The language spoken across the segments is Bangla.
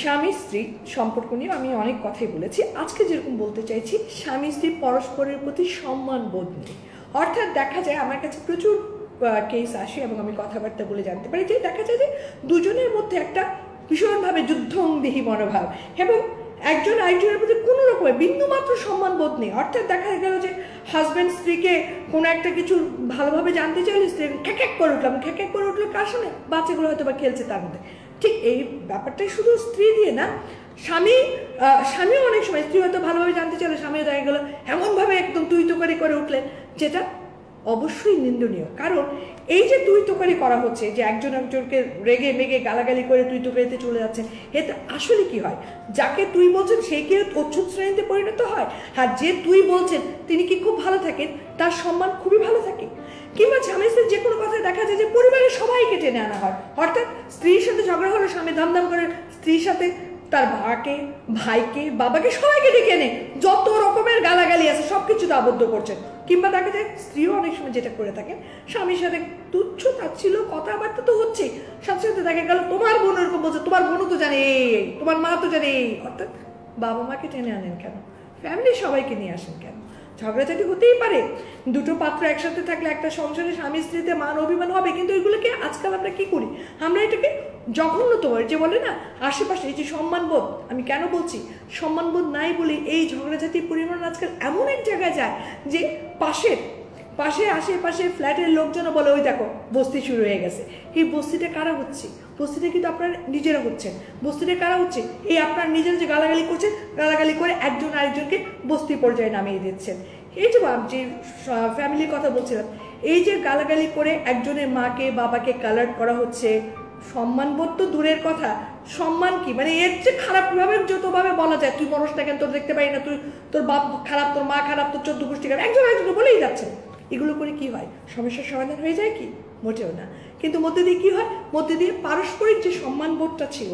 স্বামী স্ত্রী সম্পর্ক নিয়ে আমি অনেক কথাই বলেছি। আজকে যেরকম বলতে চাইছি, স্বামী স্ত্রী পরস্পরের প্রতি সম্মান বোধ নেই। অর্থাৎ দেখা যায় আমার কাছে প্রচুর কেস আসে এবং আমি কথাবার্তা বলে জানতে পারি যে দেখা যায় যে দুজনের মধ্যে একটা ভীষণভাবে যুদ্ধংদেহী মনোভাব এবং একজন আরেকজনের প্রতি কোনো রকমের বিন্দুমাত্র সম্মান বোধ নেই। অর্থাৎ দেখা গেল যে হাজব্যান্ড স্ত্রীকে কোনো একটা কিছু ভালোভাবে জানতে চাইলে স্ত্রী খ্যাক করে উঠলাম। খ্যাক করে উঠল কার সামনে বাচ্চাগুলো হয়তো বা খেলছে তার মধ্যে। ঠিক এই ব্যাপারটাই শুধু স্ত্রী দিয়ে না, স্বামী স্বামীও অনেক সময়, স্ত্রী হয়তো ভালোভাবে জানতে চাইলে, স্বামীও দেখা গেলো, এমনভাবে একদম তুই তোকারি করে উঠলেন, যেটা অবশ্যই নিন্দনীয়। কারণ এই যে তুই তোকারি করা হচ্ছে, যে একজন একজনকে রেগে মেগে গালাগালি করে তুই তোকারিতে চলে যাচ্ছে, এতে আসলে কি হয়? যাকে তুই বলছেন সেই কি অচ্ছুত শ্রেণীতে পরিণত হয়? আর যে তুই বলছেন, তিনি কি খুব ভালো থাকেন? তার সম্মান খুবই ভালো থাকে। কিংবা স্বামী স্ত্রীর যে কোনো কথায় দেখা যায় যে পরিবারের সবাইকে টেনে আনা হয়। অর্থাৎ স্ত্রীর সাথে ঝগড়া হলো, স্বামী ধামধাম করে স্ত্রীর সাথে তার মাকে, ভাইকে, বাবাকে সবাইকে ডেকে এনে যত রকমের গালাগালি আছে সব কিছুতে আবদ্ধ করছেন। কিংবা দেখা যায় স্ত্রীও অনেক সময় যেটা করে থাকেন, স্বামীর সাথে তুচ্ছ তাচ্ছিল কথাবার্তা তো হচ্ছেই। সাথে সাথে দেখা গেল, তোমার বোন এরকম বলছে, তোমার বোনও তো জানে তোমার মা তো জানে অর্থাৎ বাবা মাকে টেনে আনেন কেন? ফ্যামিলির সবাইকে নিয়ে আসেন কেন? ঝগড়াঝাটি হতেই পারে। দুটো পাত্র একসাথে থাকলে একটা সংসারে স্বামী, স্ত্রীতে মান অভিমান হবে, কিন্তু এগুলোকে আজকাল আমরা কি করি? আমরা এটাকে জঘন্যতম যে বলে না, আশেপাশে এই যে সম্মানবোধ, আমি কেন বলছি? সম্মানবোধ নাই বলে এই ঝগড়াঝাটির পরিমাণ আজকাল এমন এক জায়গায় যায় যে পাশের পাশে, আশেপাশে ফ্ল্যাটের লোকজনও বলে, ওই দেখো, বস্তি শুরু হয়ে গেছে। এই বস্তিটা কারা হচ্ছে? বস্তিটা কিন্তু আপনার নিজেরা হচ্ছেন। বস্তিটা কারা হচ্ছে? এই আপনার নিজেরা যে গালাগালি করছেন, গালাগালি করে একজন আরেকজনকে বস্তি পর্যায়ে নামিয়ে দিচ্ছেন। এই যে যে ফ্যামিলির কথা বলছিলাম, এই যে গালাগালি করে একজনের মাকে, বাবাকে কালার করা হচ্ছে সম্মানবোধ তো দূরের কথা। সম্মান কি? মানে এর যে খারাপভাবে যতভাবে বলা যায়, তুই মানুষ না কেন, তোর দেখতে পাই না, তুই, তোর বাপ খারাপ, তোর মা খারাপ, তোর চোদ্দ গোষ্ঠী খারাপ, একজন একজনকে বলেই যাচ্ছে। এগুলো করে কি হয়? সমস্যার সমাধান হয়ে যায় কি? মোটেও না। কিন্তু মধ্যে দিয়ে কি হয়? মধ্যে দিয়ে পারস্পরিক যে সম্মানবোধটা ছিল,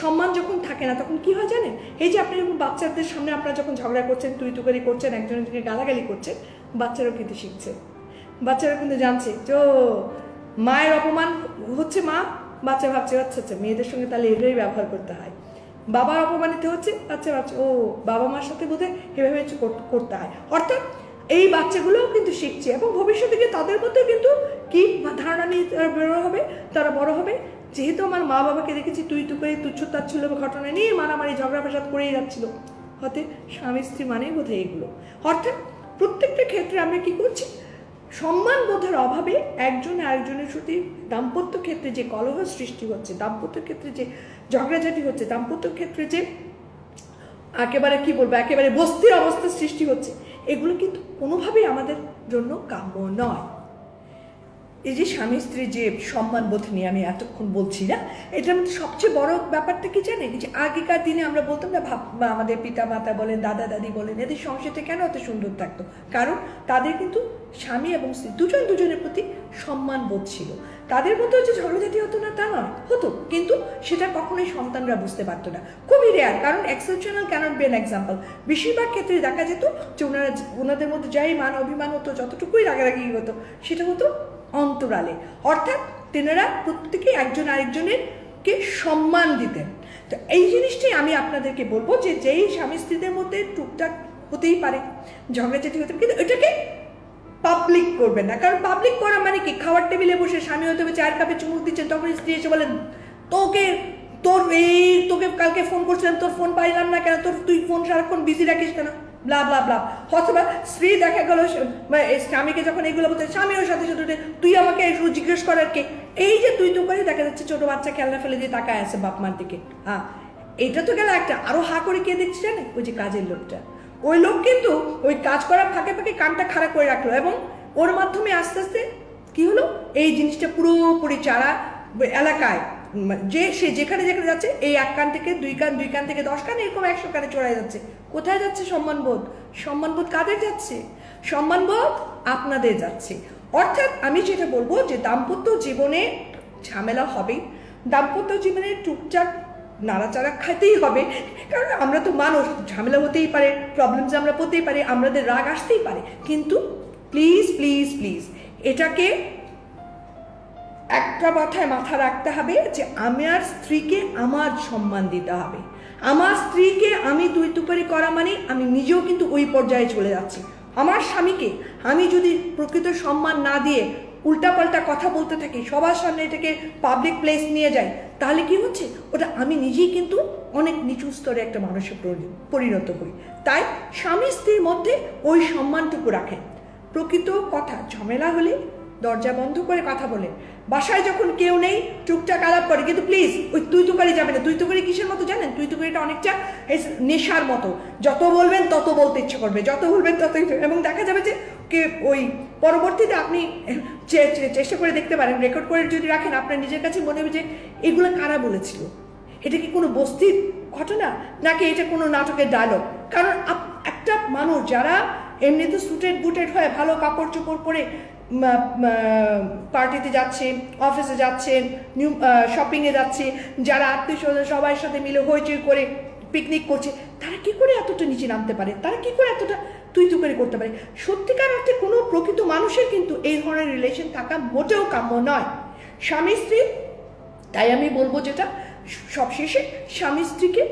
সম্মান যখন থাকে না, তখন কি হয় জানেন? এই যে আপনি যখন বাচ্চাদের সামনে আপনারা যখন ঝগড়া করছেন তুই তুকারি করছেন একজন একজনকে গালাগালি করছেন, বাচ্চারাও কিন্তু শিখছে। বাচ্চারা কিন্তু জানছে যে মায়ের অপমান হচ্ছে মা? বাচ্চা ভাবছে আচ্ছা আচ্ছা মেয়েদের সঙ্গে তাহলে এভাবেই ব্যবহার করতে হয়। বাবার অপমানিত হচ্ছে, বাচ্চা ভাবছে, ও বাবা মার সাথে বোধহয় এভাবে করতে হয়। অর্থাৎ এই বাচ্চাগুলোও কিন্তু শিখছে এবং ভবিষ্যতে গিয়ে তাদের মধ্যে কিন্তু কি ধারণা নিয়ে তারা বেরো হবে, তারা বড় হবে? যেহেতু আমার মা বাবাকে দেখেছি তুই তুই তুচ্ছ তাচ্ছিল ঘটনা নিয়ে মারামারি, ঝগড়া ফেসাদ করেই যাচ্ছিল। হতে স্বামী স্ত্রী মানেই বোধহয় এগুলো। অর্থাৎ প্রত্যেকটা ক্ষেত্রে আমরা কি করছি? সম্মানবোধের অভাবে একজন আরেকজনের সাথে দাম্পত্য ক্ষেত্রে যে কলহ সৃষ্টি হচ্ছে, দাম্পত্য ক্ষেত্রে যে ঝগড়াঝাটি হচ্ছে, দাম্পত্য ক্ষেত্রে যে একেবারে কি বলব, একেবারে বস্তির অবস্থা সৃষ্টি হচ্ছে এগুলো কিন্তু কোনোভাবেই আমাদের জন্য কাম্য নয়। এই যে স্বামী স্ত্রীর যে সম্মানবোধ নিয়ে আমি এতক্ষণ বলছি না, এটার মধ্যে সবচেয়ে বড় ব্যাপারটা কি জানেন? যে আগেকার দিনে আমরা বলতাম না, ভাব আমাদের পিতা মাতা বলেন, দাদা দাদি বলেন, এদের সংসারটা কেন এত সুন্দর থাকতো? কারণ তাদের কিন্তু স্বামী এবং স্ত্রী দুজন দুজনের প্রতি সম্মান বোধ ছিল। তাদের মধ্যে যে ঝগড়াঝাটি হতো না, তা নয়, হতো। কিন্তু সেটা কখনোই সন্তানরা বুঝতে পারতো না। খুবই রেয়ার কারণ এক্সেপশনাল ক্যানট বি এক্সাম্পল বেশিরভাগ ক্ষেত্রে দেখা যেত যে ওনারা ওনাদের মধ্যে যাই মান, অভিমান হতো, যতটুকুই রাগারাগি হতো, সেটা হতো অন্তরালে। অর্থাৎ তেনারা প্রত্যেকে একজন আরেকজনের কে সম্মান দিতেন। তো এই জিনিসটাই আমি আপনাদেরকে বলব যে যেই স্বামী স্ত্রীদের মধ্যে টুকটাক হতেই পারে ঝগড়াঝাটি হতে কিন্তু এটাকে পাবলিক করবেন না। কারণ পাবলিক করা মানে কি? খাওয়ার টেবিলে বসে স্বামী হয়তো বা চায়ের কাপে চুমুক দিচ্ছেন, তখন স্ত্রী এসে বলেন, তোকে, তোর এই, তোকে কালকে ফোন করছিলাম, তোর ফোন পাইলাম না কেন? তোর, তুই ফোন সারাক্ষণ বিজি রাখিস কেন? ব্লা ব্লা ব্লা অথবা স্ত্রী দেখা গেল মানে স্বামীকে যখন এগুলো বলতে স্বামী ওর সাথে সাথে উঠে, তুই আমাকে একটু জিজ্ঞেস করার কে। এই যে তুই তো করে দেখা যাচ্ছে ছোট বাচ্চা খেলনা ফেলে দিয়ে তাকায় আছে বাপ মার দিকে। হ্যাঁ এটা তো গেল একটা। আরও হা করে কে দেখছি জানে? ওই যে কাজের লোকটা। ওই লোক কিন্তু ওই কাজ করার ফাঁকে ফাঁকে কানটা খাড়া করে রাখল এবং ওর মাধ্যমে আস্তে আস্তে কি হলো? এই জিনিসটা পুরোপুরি চারা এলাকায় যে, সে যেখানে যেখানে যাচ্ছে, এই এক কান থেকে, দুই কান দুই কান থেকে, দশ কান, এরকম একশো কানে চড়াই যাচ্ছে। কোথায় যাচ্ছে সম্মানবোধ সম্মানবোধ কাদের যাচ্ছে? সম্মানবোধ আপনাদের যাচ্ছে। অর্থাৎ আমি যেটা বলব যে, দাম্পত্য জীবনে ঝামেলা হবেই। দাম্পত্য জীবনে টুকটাক নাড়াচাড়া খাইতেই হবে। কারণ আমরা তো মানুষ, ঝামেলা হতেই পারে প্রবলেমস আমরা পড়তেই পারি, আমাদের রাগ আসতেই পারে। কিন্তু প্লিজ প্লিজ প্লিজ এটাকে একটা কথায় মাথা রাখতে হবে যে আমার স্ত্রীকে আমার সম্মান দিতে হবে। আমার স্ত্রীকে আমি দুই তুকারি করা মানে আমি নিজেও কিন্তু ওই পর্যায়ে চলে যাচ্ছি। আমার স্বামীকে আমি যদি প্রকৃত সম্মান না দিয়ে উল্টাপাল্টা কথা বলতে থাকি, সবার সামনে এটাকে পাবলিক প্লেস নিয়ে যাই, তাহলে কি হচ্ছে? ওটা আমি নিজেই কিন্তু অনেক নিচু স্তরে একটা মানুষে পরিণত হই। তাই স্বামী স্ত্রীর মধ্যে ওই সম্মানটুকু রাখেন প্রকৃত কথা ঝামেলা হলে দরজা বন্ধ করে কথা বলেন বাসায় যখন কেউ নেই টুকটাক আলাপ করে, কিন্তু প্লিজ ওই তুই তুকারি যাবে না। তুই তুকারি কিসের মতো জানেন? তুই তুকারিটা অনেকটা নেশার মতো। যত বলবেন, তত বলতে ইচ্ছে করবে। যত বলবেন, তত এবং দেখা যাবে যে কে ওই পরবর্তীতে আপনি চেষ্টা করে দেখতে পারেন। রেকর্ড করে যদি রাখেন, আপনার নিজের কাছে মনে হবে যে, এগুলো কারা বলেছিল? এটা কি কোনো বস্তির ঘটনা? নাকি এটা কোনো নাটকের ডায়লগ কারণ একটা মানুষ যারা এমনিতে সুটেড বুটেড হয়ে ভালো কাপড় চোপড় পরে পার্টিতে যাচ্ছে অফিসে যাচ্ছেন নিউ শপিংয়ে যাচ্ছে, যারা আত্মীয় স্বজন সবার সাথে মিলে হইচই করে পিকনিক করছে, তারা কি করে এতটা নিচে নামতে পারে? তারা কি করে এতটা তুই তু করে করতে পারে? সত্যিকার অর্থে কোনো প্রকৃত মানুষের কিন্তু এই ধরনের রিলেশন থাকা মোটেও কাম্য নয়। স্বামী, স্ত্রী, তাই আমি বলব যেটা, সবশেষে স্বামী, স্ত্রীকে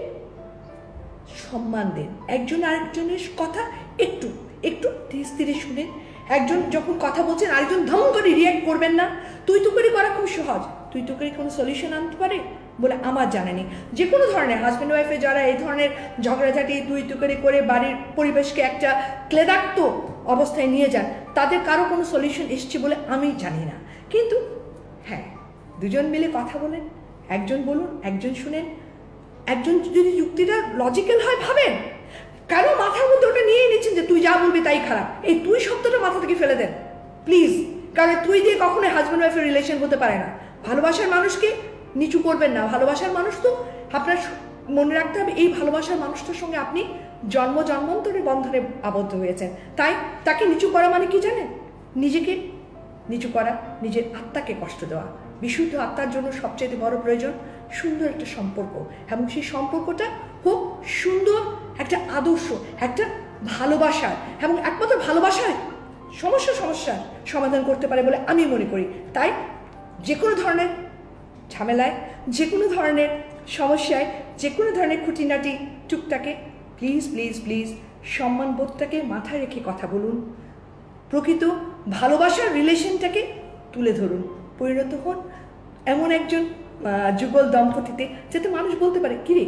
সম্মান দেন। একজন আরেকজনের কথা একটু একটু ধীরে ধীরে শুনেন। একজন যখন কথা বলছেন, আরেকজন ধম করে রিয়াক্ট করবেন না। তুই তো করে করা খুব সহজ। তুই তো করে কোনো সলিউশন আনতে পারে? বলে আমার জানা নেই। যে কোনো ধরনের হাজব্যান্ড ওয়াইফে যারা এই ধরনের ঝগড়াঝাটি, তুই তুকারি করে বাড়ির পরিবেশকে একটা ক্লেদাক্ত অবস্থায় নিয়ে যান, তাদের কারও কোনো সলিউশন এসছে বলে আমি জানি না। কিন্তু হ্যাঁ দুজন মিলে কথা বলেন, একজন বলুন, একজন শুনেন। একজন যদি যুক্তিটা লজিক্যাল হয়, ভাবেন। কেন মাথার মধ্যে ওটা নিয়ে নিচ্ছেন যে তুই যা বলবি তাই খারাপ। এই তুই শব্দটা মাথা থেকে ফেলে দেন। প্লিজ কারণ তুই দিয়ে কখনোই হাজব্যান্ড ওয়াইফের রিলেশন হতে পারে না। ভালোবাসার মানুষকে নিচু করবেন না। ভালোবাসার মানুষ তো আপনার মনে রাখতে হবে, এই ভালোবাসার মানুষটার সঙ্গে আপনি জন্ম জন্মান্তরের বন্ধনে আবদ্ধ হয়েছেন। তাই তাকে নিচু করা মানে কি জানেন? নিজেকে নিচু করা, নিজের আত্মাকে কষ্ট দেওয়া। বিশুদ্ধ আত্মার জন্য সবচেয়ে বড় প্রয়োজন সুন্দর একটা সম্পর্ক। এবং সেই সম্পর্কটা হোক সুন্দর, একটা আদর্শ, একটা ভালোবাসার। এবং একমাত্র ভালোবাসায় সমস্যা সমস্যার সমাধান করতে পারে বলে আমি মনে করি। তাই যে কোনো ধরনের ঝামেলায় যে কোনো ধরনের সমস্যায় যে কোনো ধরনের খুঁটিনাটি টুকটাকে প্লিজ প্লিজ প্লিজ সম্মানবোধটাকে মাথায় রেখে কথা বলুন। প্রকৃত ভালোবাসার রিলেশনটাকে তুলে ধরুন। পরিণত হন এমন একজন যুগল দম্পতিতে যাতে মানুষ বলতে পারে, কিরে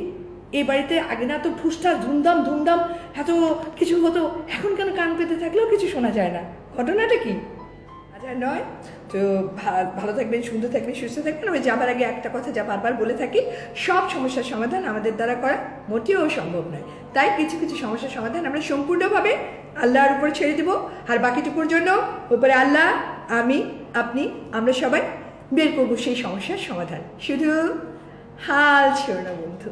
এই বাড়িতে আগে না তো ফুসটা ধুমধাম ধুমধাম এত কিছু হতো, এখন কেন কান পেতে থাকলেও কিছু শোনা যায় না? ঘটনাটা কি? আচ্ছা নয়। তো ভালো থাকবেন, সুন্দর থাকবেন, সুস্থ থাকবেন। আমি যাবার আগে একটা কথা যা বারবার বলে থাকি, সব সমস্যার সমাধান আমাদের দ্বারা করা মোটেও সম্ভব নয়। তাই কিছু কিছু সমস্যার সমাধান আমরা সম্পূর্ণভাবে আল্লাহর উপর ছেড়ে দেবো। আর বাকিটুকুর জন্য উপরে আল্লাহ, আমি, আপনি, আমরা সবাই বের করব সেই সমস্যার সমাধান। শুধু হাল ছিল না, বন্ধু।